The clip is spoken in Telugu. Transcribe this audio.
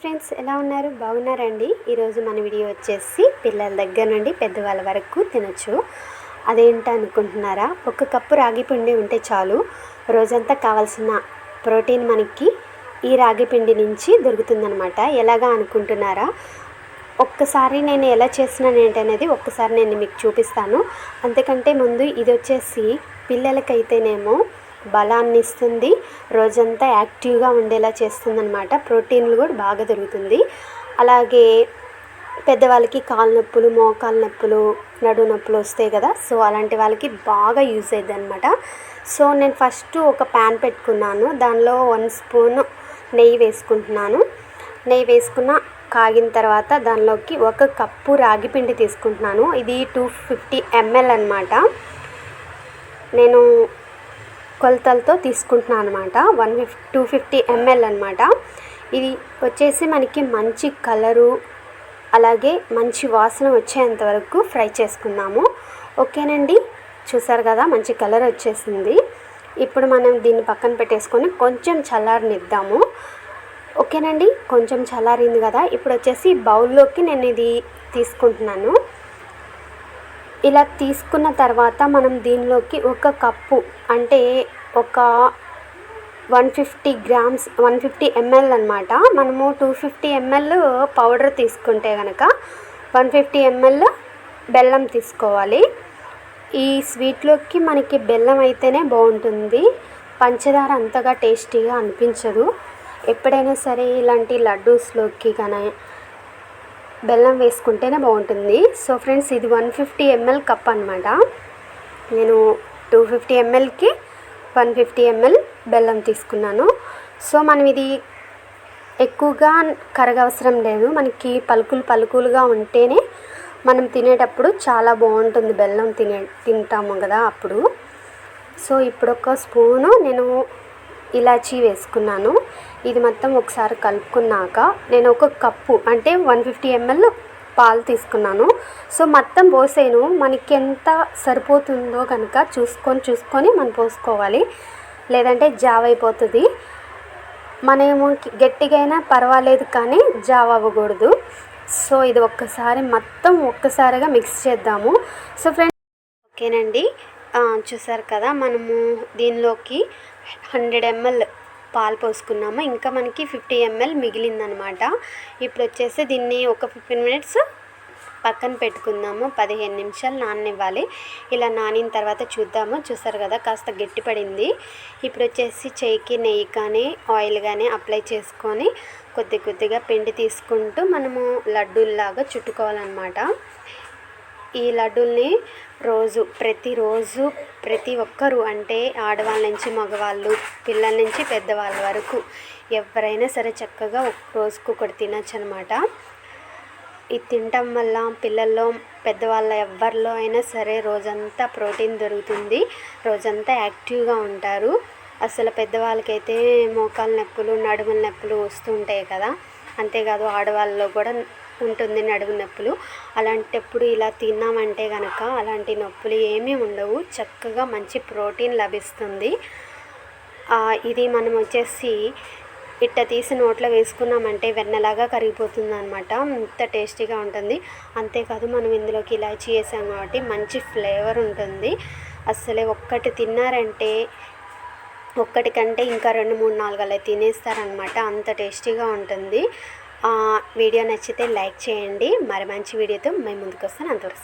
ఫ్రెండ్స్ ఎలా ఉన్నారు? బాగున్నారండి? ఈరోజు మన వీడియో వచ్చేసి పిల్లల దగ్గర నుండి పెద్దవాళ్ళ వరకు తినొచ్చు. అదేంటి అనుకుంటున్నారా? ఒక కప్పు రాగి పిండి ఉంటే చాలు. రోజంతా కావాల్సిన ప్రోటీన్ మనకి ఈ రాగి పిండి నుంచి దొరుకుతుందనమాట ఎలాగా అనుకుంటున్నారా? ఒక్కసారి నేను ఎలా చేస్తున్నాను ఏంటనేది ఒక్కసారి నేను మీకు చూపిస్తాను. అంతకంటే ముందు ఇది వచ్చేసి పిల్లలకైతేనేమో బలాన్ని ఇస్తుంది రోజంతా యాక్టివ్గా ఉండేలా చేస్తుందన్నమాట. ప్రోటీన్లు కూడా బాగా దొరుకుతుంది. అలాగే పెద్దవాళ్ళకి కాళ్ళ నొప్పులు మోకాళ్ళ నొప్పులు నడు నొప్పులు వస్తాయి కదా. సో అలాంటి వాళ్ళకి బాగా యూజ్ అయ్యింది అనమాట సో నేను ఫస్ట్ ఒక ప్యాన్ పెట్టుకున్నాను. దానిలో వన్ స్పూన్ నెయ్యి వేసుకుంటున్నాను. నెయ్యి వేసుకున్న కాగిన తర్వాత దానిలోకి ఒక కప్పు రాగి పిండి తీసుకుంటున్నాను. ఇది టూ ఫిఫ్టీ ఎంఎల్ అనమాట నేను కొలతలతో తీసుకుంటున్నాను అనమాట one fif two fifty ML అనమాట ఇది వచ్చేసి మనకి మంచి కలరు అలాగే మంచి వాసన వచ్చేంత వరకు ఫ్రై చేసుకుందాము. ఓకేనండి? చూసారు కదా మంచి కలర్ వచ్చేసింది. ఇప్పుడు మనం దీన్ని పక్కన పెట్టేసుకొని కొంచెం చల్లారనిద్దాము. ఓకేనండి? కొంచెం చల్లారింది కదా. ఇప్పుడు వచ్చేసి బౌల్లోకి నేను ఇది తీసుకుంటున్నాను. ఇలా తీసుకున్న తర్వాత మనం దీనిలోకి ఒక కప్పు అంటే ఒక one fifty grams one fifty ML అనమాట మనము టూ ఫిఫ్టీ ఎంఎల్ పౌడర్ తీసుకుంటే కనుక వన్ ఫిఫ్టీ ఎంఎల్ బెల్లం తీసుకోవాలి. ఈ స్వీట్లోకి మనకి బెల్లం అయితేనే బాగుంటుంది. పంచదార అంతగా టేస్టీగా అనిపించదు. ఎప్పుడైనా సరే ఇలాంటి లడ్డూస్లోకి కానీ బెల్లం వేసుకుంటేనే బాగుంటుంది. సో ఫ్రెండ్స్ ఇది వన్ ఫిఫ్టీ ఎంఎల్ కప్ అనమాట నేను టూ ఫిఫ్టీ ఎంఎల్కి వన్ ఫిఫ్టీ ఎంఎల్ బెల్లం తీసుకున్నాను. సో మనం ఇది ఎక్కువగా కరగవసరం లేదు. మనకి పలుకులు పలుకులుగా ఉంటేనే మనం తినేటప్పుడు చాలా బాగుంటుంది బెల్లం తినే తింటాము కదా అప్పుడు. సో ఇప్పుడు ఒక స్పూను నేను ఇలాచీ వేసుకున్నాను. ఇది మొత్తం ఒకసారి కలుపుకున్నాక నేను ఒక కప్పు అంటే వన్ ఫిఫ్టీ ఎంఎల్ పాలు తీసుకున్నాను. సో మొత్తం పోసేను. మనకి ఎంత సరిపోతుందో కనుక చూసుకొని చూసుకొని మనం పోసుకోవాలి. లేదంటే జావ్ అయిపోతుంది. మనము గట్టిగైనా పర్వాలేదు కానీ జావ్ అవ్వకూడదు. సో ఇది ఒక్కసారి మొత్తం ఒక్కసారిగా మిక్స్ చేద్దాము. సో ఫ్రెండ్స్ ఓకేనండి. చూసారు కదా మనము దీనిలోకి హండ్రెడ్ ఎంఎల్ పాలు పోసుకున్నాము. ఇంకా మనకి ఫిఫ్టీ ఎంఎల్ మిగిలిందనమాట. ఇప్పుడు వచ్చేసి దీన్ని ఒక ఫిఫ్టీన్ మినిట్స్ పక్కన పెట్టుకుందాము. పదిహేను నిమిషాలు నాననివ్వాలి. ఇలా నానిన తర్వాత చూద్దాము. చూసారు కదా కాస్త గట్టిపడింది ఇప్పుడు వచ్చేసి చేయికి నెయ్యి కానీ ఆయిల్ కానీ అప్లై చేసుకొని కొద్ది కొద్దిగా పిండి తీసుకుంటూ మనము లడ్డూల్లాగా చుట్టుకోవాలన్నమాట. ఈ లడ్డూల్ని రోజు ప్రతిరోజు ప్రతి ఒక్కరు అంటే ఆడవాళ్ళ నుంచి మగవాళ్ళు పిల్లల నుంచి పెద్దవాళ్ళ వరకు ఎవరైనా సరే చక్కగా ఒక రోజుకు ఒకటి తినచ్చు అనమాట ఇది తినటం వల్ల పిల్లల్లో పెద్దవాళ్ళ ఎవరిలో అయినా సరే రోజంతా ప్రోటీన్ దొరుకుతుంది. రోజంతా యాక్టివ్గా ఉంటారు. అసలు పెద్దవాళ్ళకైతే మోకాలు నొప్పులు నడుముల నొప్పులు వస్తుంటాయి కదా. అంతేకాదు ఆడవాళ్ళలో కూడా ఉంటుంది నడుము నొప్పులు. అలాంటప్పుడు ఇలా తిన్నామంటే కనుక అలాంటి నొప్పులు ఏమీ ఉండవు. చక్కగా మంచి ప్రోటీన్ లభిస్తుంది. ఇది మనం వచ్చేసి ఇట్ట తీసి నోట్లో వేసుకున్నామంటే వెన్నలాగా కరిగిపోతుంది అనమాట అంత టేస్టీగా ఉంటుంది. అంతేకాదు మనం ఇందులోకి ఇలాచీ వేసాం కాబట్టి మంచి ఫ్లేవర్ ఉంటుంది. అసలే ఒక్కటి తిన్నారంటే ఒక్కటి కంటే ఇంకా రెండు మూడు నాలుగు అలా తినేస్తారనమాట అంత టేస్టీగా ఉంటుంది. వీడియో నచ్చితే లైక్ చేయండి. మరి మంచి వీడియోతో మేము ముందుకు వస్తాను అంతవరకు